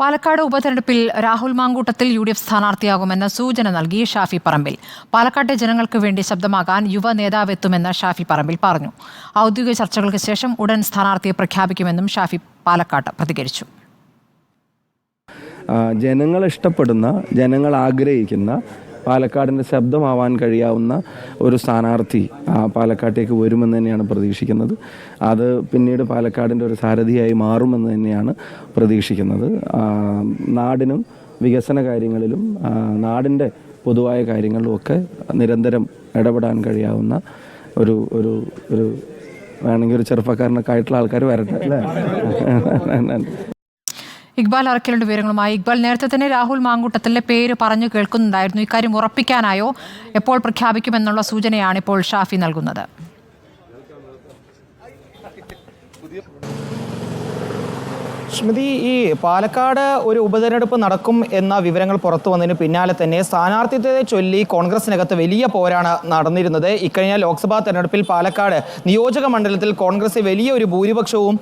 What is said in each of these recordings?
പാലക്കാട് ഉപതെരഞ്ഞെടുപ്പിൽ Rahul Mankoottathil U D F സ്ഥാനാർത്ഥിയാകുമെന്ന് സൂചന നൽകി ഷാഫി പറമ്പിൽ. പാലക്കാട്ടെ ജനങ്ങൾക്ക് വേണ്ടി ശബ്ദമാകാൻ യുവ നേതാവെത്തുമെന്ന് ഷാഫി പറമ്പിൽ പറഞ്ഞു. ഔദ്യോഗിക ചർച്ചകൾക്ക് ശേഷം ഉടൻ സ്ഥാനാർത്ഥിയെ പ്രഖ്യാപിക്കുമെന്നും ഷാഫി പാലക്കാട്ട് പ്രതികരിച്ചു. ജനങ്ങൾ ഇഷ്ടപ്പെടുന്ന ജനങ്ങൾ ആഗ്രഹിക്കുന്ന പാലക്കാടിന്റെ ശബ്ദമാവാൻ കഴിയാവുന്ന ഒരു സ്ഥാനാർത്ഥി ആ, പാലക്കാട്ടേക്ക് വരുമെന്ന് തന്നെയാണ് പ്രതീക്ഷിക്കുന്നത്. അത് പിന്നീട് പാലക്കാടിന്റെ ഒരു സാരഥിയായി മാറുമെന്ന് തന്നെയാണ് പ്രതീക്ഷിക്കുന്നത്. നാടിനും വികസന കാര്യങ്ങളിലും നാടിന്റെ പൊതുവായ കാര്യങ്ങളിലുമൊക്കെ നിരന്തരം ഇടപെടാൻ കഴിയാവുന്ന ഒരു ഒരു ഒരു വേണമെങ്കിൽ ഒരു ചെറുപ്പക്കാരനൊക്കെ ആയിട്ടുള്ള ആൾക്കാർ വരട്ടെ അല്ലേ? ഇക്ബാൽ അറക്കലിന്റെ വിവരങ്ങളുമായി. ഇക്ബാൽ നേരത്തെ തന്നെ രാഹുൽ മാങ്കൂട്ടത്തിലെ പേര് പറഞ്ഞു കേൾക്കുന്നുണ്ടായിരുന്നു. ഇക്കാര്യം ഉറപ്പിക്കാനായോ? എപ്പോൾ പ്രഖ്യാപിക്കുമെന്നുള്ള സൂചനയാണ് ഇപ്പോൾ ഷാഫി നൽകുന്നത്. സ്മൃതി ഈ പാലക്കാട് ഒരു ഉപതെരഞ്ഞെടുപ്പ് നടക്കും എന്ന വിവരങ്ങൾ പുറത്തു വന്നതിന് പിന്നാലെ തന്നെ സ്ഥാനാർത്ഥിത്വത്തെ ചൊല്ലി കോൺഗ്രസിനകത്ത് വലിയ പോരാണ് നടന്നിരുന്നത്. ഇക്കഴിഞ്ഞ ലോക്സഭാ തെരഞ്ഞെടുപ്പിൽ പാലക്കാട് നിയോജക മണ്ഡലത്തിൽ കോൺഗ്രസ് വലിയ ഒരു ഭൂരിപക്ഷവും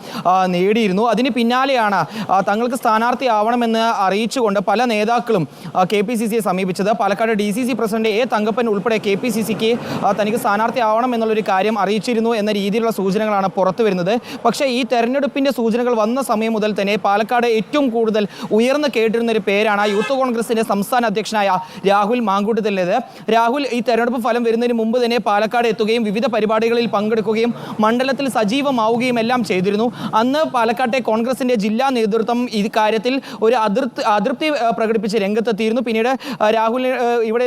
നേടിയിരുന്നു. അതിന് പിന്നാലെയാണ് തങ്ങൾക്ക് സ്ഥാനാർത്ഥിയാവണമെന്ന് അറിയിച്ചുകൊണ്ട് പല നേതാക്കളും കെ പി സി സിയെ സമീപിച്ചത്. Palakkad D C C president A Thankappan ഉൾപ്പെടെ കെ പി സി സിക്ക് തനിക്ക് സ്ഥാനാർത്ഥിയാവണം എന്നുള്ളൊരു കാര്യം അറിയിച്ചിരുന്നു എന്ന രീതിയിലുള്ള സൂചനകളാണ് പുറത്തു വരുന്നത്. പക്ഷേ ഈ തെരഞ്ഞെടുപ്പിന്റെ സൂചനകൾ വന്ന സമയം മുതൽ തന്നെ പാലക്കാട് ഏറ്റവും കൂടുതൽ ഉയർന്നു കേട്ടിരുന്ന ഒരു പേരാണ് യൂത്ത് കോൺഗ്രസിന്റെ സംസ്ഥാന അധ്യക്ഷനായ രാഹുൽ മാങ്കൂട്ടത്തിലേത് രാഹുൽ ഈ തെരഞ്ഞെടുപ്പ് ഫലം വരുന്നതിന് മുമ്പ് തന്നെ പാലക്കാട് എത്തുകയും വിവിധ പരിപാടികളിൽ പങ്കെടുക്കുകയും മണ്ഡലത്തിൽ സജീവമാവുകയും എല്ലാം ചെയ്തിരുന്നു. അന്ന് പാലക്കാട്ടെ കോൺഗ്രസിന്റെ ജില്ലാ നേതൃത്വം ഈ കാര്യത്തിൽ ഒരു അതിർത്തി അതൃപ്തി പ്രകടിപ്പിച്ച് രംഗത്തെത്തിയിരുന്നു. പിന്നീട് രാഹുലിന് ഇവിടെ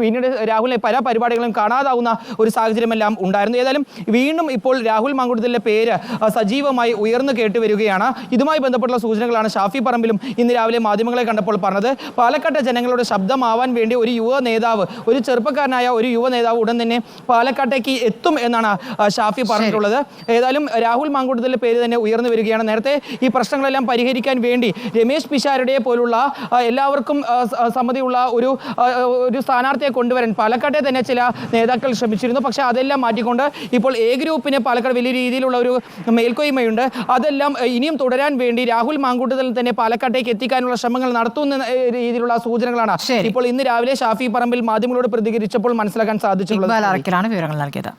പിന്നീട് രാഹുലിനെ പല പരിപാടികളും കാണാതാവുന്ന ഒരു സാഹചര്യമെല്ലാം ഉണ്ടായിരുന്നു. ഏതായാലും വീണ്ടും ഇപ്പോൾ രാഹുൽ മാങ്കുട്ടത്തിലെ പേര് സജീവമായി ഉയർന്നു കേട്ടുവരികയാണ്. ഇതുമായി ബന്ധപ്പെട്ടുള്ള സൂചനകളാണ് ഷാഫി പറമ്പിലും ഇന്ന് രാവിലെ മാധ്യമങ്ങളെ കണ്ടപ്പോൾ പറഞ്ഞത്. പാലക്കാട്ടെ ജനങ്ങളുടെ ശബ്ദമാവാൻ വേണ്ടി ഒരു യുവ നേതാവ് ഒരു ചെറുപ്പക്കാരനായ ഒരു യുവ നേതാവ് ഉടൻ തന്നെ പാലക്കാട്ടേക്ക് എത്തും എന്നാണ് ഷാഫി പറഞ്ഞിട്ടുള്ളത്. ഏതായാലും രാഹുൽ മാങ്കൂട്ടത്തിന്റെ പേര് തന്നെ ഉയർന്നു വരികയാണ്. നേരത്തെ ഈ പ്രശ്നങ്ങളെല്ലാം പരിഹരിക്കാൻ വേണ്ടി രമേശ് പിഷാരുടെ പോലുള്ള എല്ലാവർക്കും സമ്മതിയുള്ള ഒരു ഒരു സ്ഥാനാർത്ഥിയെ കൊണ്ടുവരാൻ പാലക്കാട്ടെ തന്നെ ചില നേതാക്കൾ ശ്രമിച്ചിരുന്നു. പക്ഷേ അതെല്ലാം മാറ്റിക്കൊണ്ട് ഇപ്പോൾ എ ഗ്രൂപ്പിന് പാലക്കാട് വലിയ രീതിയിലുള്ള ഒരു മേൽക്കോയ്മയുണ്ട്. അതെല്ലാം ഇനിയും തുടരാൻ വേണ്ടി രാഹുൽ മാങ്കൂട്ടത്തിൽ തന്നെ പാലക്കാട്ടേക്ക് എത്തിക്കാനുള്ള ശ്രമങ്ങൾ നടത്തുന്ന രീതിയിലുള്ള സൂചനകളാണ്. ഇപ്പോൾ ഇന്ന് രാവിലെ ഷാഫി പറമ്പിൽ മാധ്യമങ്ങളോട് പ്രതികരിച്ചപ്പോൾ മനസ്സിലാക്കാൻ സാധിച്ചിട്ടുള്ളത് വിവരങ്ങൾ നൽകിയത്.